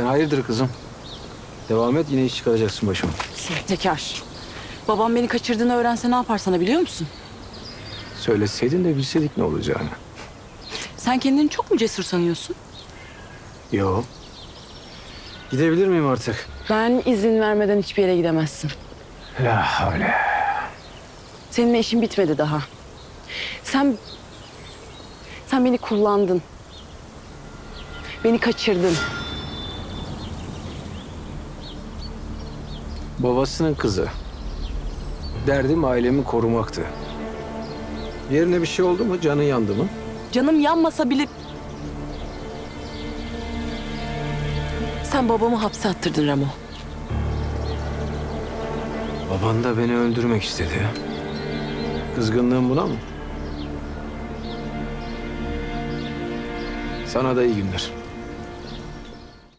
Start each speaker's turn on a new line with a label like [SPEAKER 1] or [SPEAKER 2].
[SPEAKER 1] Sen hayırdır kızım? Devam et yine iş çıkaracaksın başıma.
[SPEAKER 2] Sahtekar. Babam beni kaçırdığını öğrense ne yapar sana biliyor musun?
[SPEAKER 1] Söyleseydin de bilseydik ne olacağını.
[SPEAKER 2] Sen kendini çok mu cesur sanıyorsun?
[SPEAKER 1] Yo. Gidebilir miyim artık?
[SPEAKER 2] Ben izin vermeden hiçbir yere gidemezsin.
[SPEAKER 1] La havle.
[SPEAKER 2] Seninle işin bitmedi daha. Sen... Sen beni kullandın. Beni kaçırdın.
[SPEAKER 1] Babasının kızı. Derdim ailemi korumaktı. Yerine bir şey oldu mu? Canın yandı mı?
[SPEAKER 2] Canım yanmasa bile... Sen babamı hapse attırdın Ramo.
[SPEAKER 1] Baban da beni öldürmek istedi. Kızgınlığın buna mı? Sana da iyi günler.